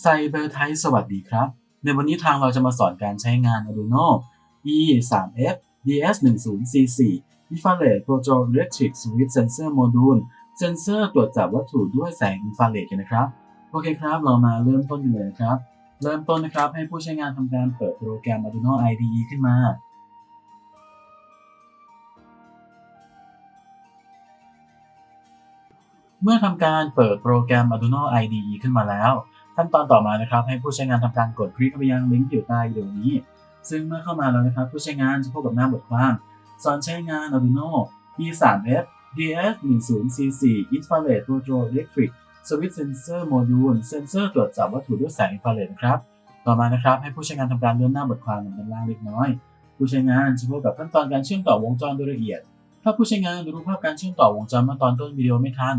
ไซเบอร์ไทสวัสดีครับ ในวันนี้ทางเราจะมาสอนการใช้งาน Arduino E3F DS10CC Infrared Photoelectric Switch Sensor Module เซนเซอร์ตรวจจับวัตถุด้วยแสงอินฟราเรดกันนะครับ โอเคครับ เรามาเริ่มต้นกันเลยนะครับ เริ่มต้นนะครับให้ผู้ใช้งานทำการเปิดโปรแกรม Arduino IDE ขึ้นมาเมื่อทำการเปิดโปรแกรม Arduino IDE ขึ้นมาแล้ว ขั้นตอนต่อมานะครับ ให้ผู้ใช้งานทำการกดคลิกเข้าไปยังลิงก์ที่อยู่ใต้วิดีโอนี้ ซึ่งเมื่อเข้ามาแล้วนะครับ ผู้ใช้งานจะพบกับหน้าบทความสอนใช้งาน Arduino E3F DS10CC Infrared Photoelectric Switch Sensor Module เซนเซอร์ตรวจจับวัตถุด้วยแสงอินฟราเรดนะครับ ต่อมานะครับ ให้ผู้ใช้งานทำการเลื่อนหน้าบทความลงด้านล่างเล็กน้อย ผู้ใช้งานจะพบกับขั้นตอนการเชื่อมต่อวงจรโดยละเอียด ถ้าผู้ใช้งานดูรูปภาพการเชื่อมต่อวงจรเมื่อตอนต้นวิดีโอไม่ทัน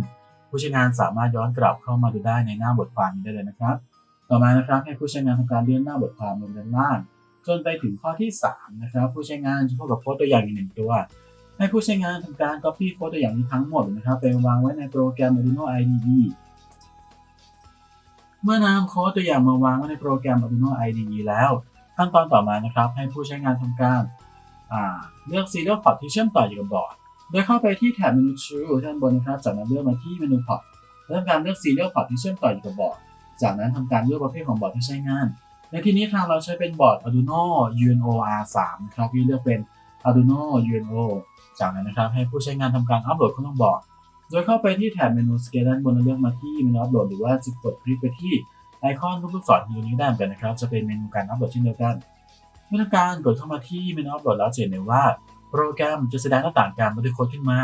ผู้ใช้งานสามารถย้อนกลับเข้ามาดูได้ในหน้าบทความนี้ได้เลยนะครับ ต่อมานะครับให้ผู้ใช้งานทำการเลื่อนหน้าบทความลงด้านล่างจนไปถึงข้อที่ 3 นะครับ ผู้ใช้งานจะพบกับโค้ดตัวอย่างอีกหนึ่งตัว ให้ผู้ใช้งานทำการ copy โค้ดตัวอย่างนี้ทั้งหมดนะครับไปวางไว้ในโปรแกรม Arduino IDE เมื่อนำโค้ดตัวอย่างมาวางไว้ในโปรแกรม Arduino IDE แล้ว ขั้นตอนต่อมานะครับ ให้ผู้ใช้งานทำการเลือก Serial Port ที่เชื่อมต่ออยู่กับบอร์ด โดยเข้าไปที่แถบเมนู True ด้านบนนะครับ จากนั้นเลือกมาที่เมนู Port แล้วทำการเลือก Serial Port ที่เชื่อมต่ออยู่กับบอร์ด จากนั้นทำการเลือกประเภทของบอร์ดที่ใช้งาน ในที่นี้ทางเราใช้เป็นบอร์ด Arduino UNO R3 นะครับที่เลือกเป็น Arduino UNO จากนั้นนะครับให้ผู้ใช้งานทำการอัปโหลดเข้าลบอร์ด โดยเข้าไปที่แถบเมนู Scale ด้านบนแล้วเลือกมาที่เมนูอัปโหลดหรือว่าจะกดคลิกไปที่ไอคอนรูปลูกศรที่อยู่นี้ได้เหมือนกันนะครับ จะเป็นเมนูการอัปโหลดเช่นเดียวกัน เมื่อการกดเข้ามาที่เมนูอัปโหลดแล้วจะเห็นเลยว่า โปรแกรมจะแสดงหน้าต่างการบันทึกโค้ดขึ้นมา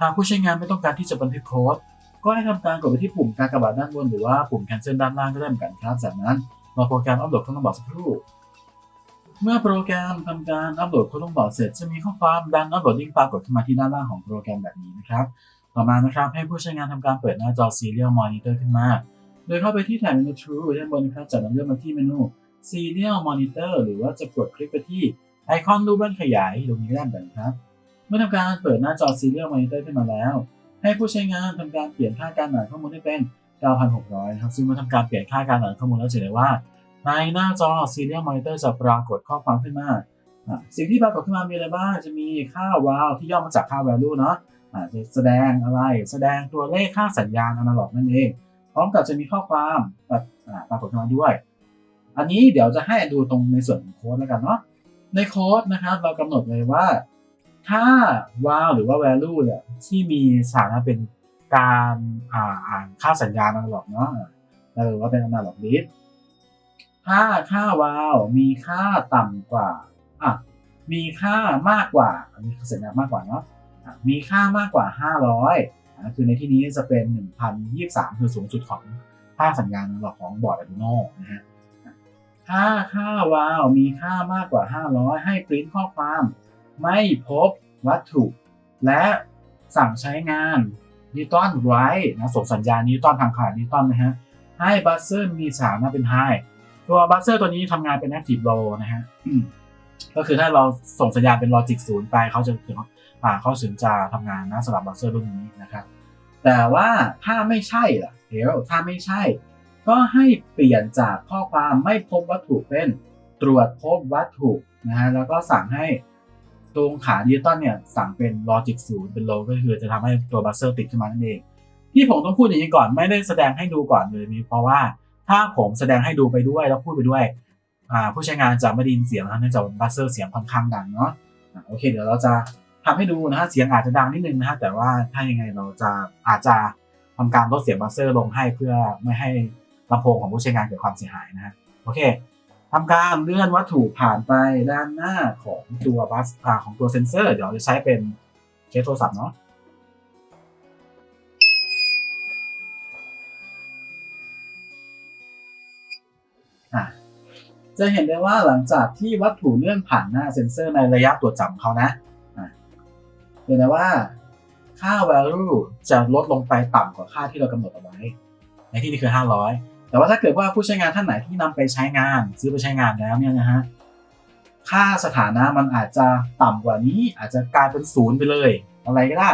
หากผู้ใช้งานไม่ต้องการที่จะบันทึกโค้ด ก็ให้ทำการกดไปที่ปุ่มการกระบาทด้านบนหรือว่าปุ่ม cancel ด้านล่างก็ได้เหมือนกันครับ จากนั้นรอโปรแกรมอัปโหลดข้าลงบอร์ดสักครู่ เมื่อโปรแกรมทำการอัปโหลดข้าลงบอร์ดเสร็จจะมีข้อความดันอัปโหลดลิงก์ปรากฏขึ้นมาที่ด้านล่างของโปรแกรมแบบนี้นะครับ ต่อมานะครับให้ผู้ใช้งานทำการเปิดหน้าจอ Serial Monitor ขึ้นมา โดยเข้าไปที่แถบเมนู True ด้านบนนะครับจากนั้นเลือกมาที่เมนู Serial Monitor หรือว่าจะกดคลิกไปที่ ไอคอนรูปบ้านขยายตรงนี้ด้เหมือนกันครับ เมื่อทำการเปิดหน้าจอ Serial Monitor ขึ้นมาแล้ว ให้ผู้ใช้งานทำการเปลี่ยนค่าการอ่านข้อมูลให้เป็น 9,600 นะครับ ซึ่งเมื่อทำการเปลี่ยนค่าการอ่านข้อมูลแล้วจะเห็นว่า ในหน้าจอ Serial Monitor จะปรากฏข้อความขึ้นมา สิ่งที่ปรากฏขึ้นมามีอะไรบ้าง จะมีค่า val ที่ย่อมาจากค่า value เนาะจะแสดงอะไร แสดงตัวเลขค่าสัญญาณอนาล็อกนั่นเอง พร้อมกับจะมีข้อความปรากฏขึ้นมาด้วย อันนี้เดี๋ยวจะให้ดูตรงในส่วนของโค้ดแล้วกันเนาะ ในโค้ดนะครับเรากำหนดเลยว่า ถ้า val หรือว่า value เนี่ยที่มีสถานะเป็นการอ่าอ่านค่าสัญญาณอนาล็อกเนาะหรือว่าเป็นอนาล็อกดิสถ้าค่า val มีค่าต่ำกว่าอะมีค่ามากกว่าอันนี้คือสัญญาณมากกว่าเนาะมีค่ามากกว่า 500อะคือในที่นี้จะเป็น 1,023 คือสูงสุดของค่าสัญญาณอนาล็อกของบอร์ด Arduino นะฮะ ถ้าค่าวาวมีค่ามากกว่า 500 ให้ปริ้นข้อความ ไม่พบวัตถุ และสั่งใช้งานนิวตันไรนะส่งสัญญาณนิวตันทางขาดนิวตันนะฮะให้บัสเซอร์มีสถานะเป็นไฮตัวบัสเซอร์ตัวนี้ทำงานเป็น active low นะฮะก็คือถ้าเราส่งสัญญาณเป็นลอจิกศูนย์ไปเขาจะถึงอ่าเขาถึงจะทำงานนะสำหรับบัสเซอร์รุ่นนี้นะครับแต่ว่าถ้าไม่ใช่ล่ะเดี๋ยวถ้าไม่ใช่ ก็ให้เปลี่ยนจากข้อความไม่พบวัตถุเป็นตรวจพบวัตถุนะฮะแล้วก็สั่งให้ตรงขาดิจิตอลเนี่ยสั่งเป็นลอจิกศูนย์เป็นโลก็คือจะทำให้ตัวบัสเซอร์ติดขึ้นมานั่นเอง ที่ผมต้องพูดอย่างนี้ก่อนไม่ได้แสดงให้ดูก่อนเลยนี่เพราะว่าถ้าผมแสดงให้ดูไปด้วยแล้วพูดไปด้วยผู้ใช้งานจะไม่ได้ยินเสียงนะเนื่องจากบัสเซอร์เสียงค่อนข้างดังเนาะโอเค เดี๋ยวเราจะทำให้ดูนะฮะเสียงอาจจะดังนิดนึงนะฮะแต่ว่าถ้ายังไงเราจะอาจจะทำการลดเสียงบัสเซอร์ลงให้เพื่อไม่ให้ ลำโพงของผู้ใช้งานเกิดความเสียหายนะฮะโอเคทำการเลื่อนวัตถุผ่านไปด้านหน้าของตัวบัสอ่าของตัวเซนเซอร์ เดี๋ยวจะใช้เป็นเคสโทรศัพท์เนาะจะเห็นได้ว่าหลังจากที่วัตถุเลื่อนผ่านหน้าเซนเซอร์ในระยะตรวจจับของเขานะอะเห็นได้ว่าค่า value จะลดลงไปต่ำกว่าค่าที่เรากำหนดเอาไว้ ในที่นี้คือ 500 แต่ว่าถ้าเกิดว่าผู้ใช้งานท่านไหนที่นำไปใช้งาน ซื้อไปใช้งานแล้วเนี่ยนะฮะค่าสถานะมันอาจจะต่ำกว่านี้ อาจจะกลายเป็นศูนย์ไปเลย อะไรก็ได้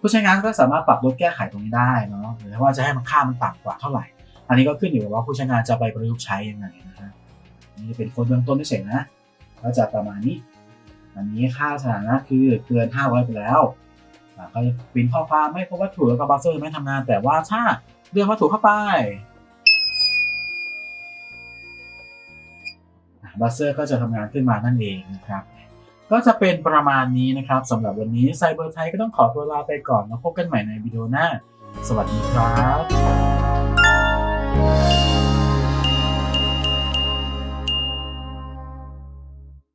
ผู้ใช้งานก็สามารถปรับลดแก้ไขตรงนี้ได้เนาะหรือว่าจะให้มันค่ามันต่ำกว่าเท่าไหร่ อันนี้ก็ขึ้นอยู่กับว่าผู้ใช้งานจะไปประยุกต์ใช้ยังไงนะฮะนี่เป็นค้ดเบื้องต้นเฉยนะก็จะประมาณนี้ อันนี้ค่าสถานะคือเกิน500ไปแล้วอ่าก็จะปริ้นข้อความไม่พบวัตถุแล้วก็บัฟเฟอร์ไม่ทำงาน แต่ว่าถ้าเลือกวัตถุเข้าไป บัสเซอร์ก็จะทำงานขึ้นมานั่นเองนะครับ ก็จะเป็นประมาณนี้นะครับสำหรับวันนี้ไซเบอร์ไทยก็ต้องขอตัวลาไปก่อนแล้วพบกันใหม่ในวิดีโอหน้า สวัสดีครับ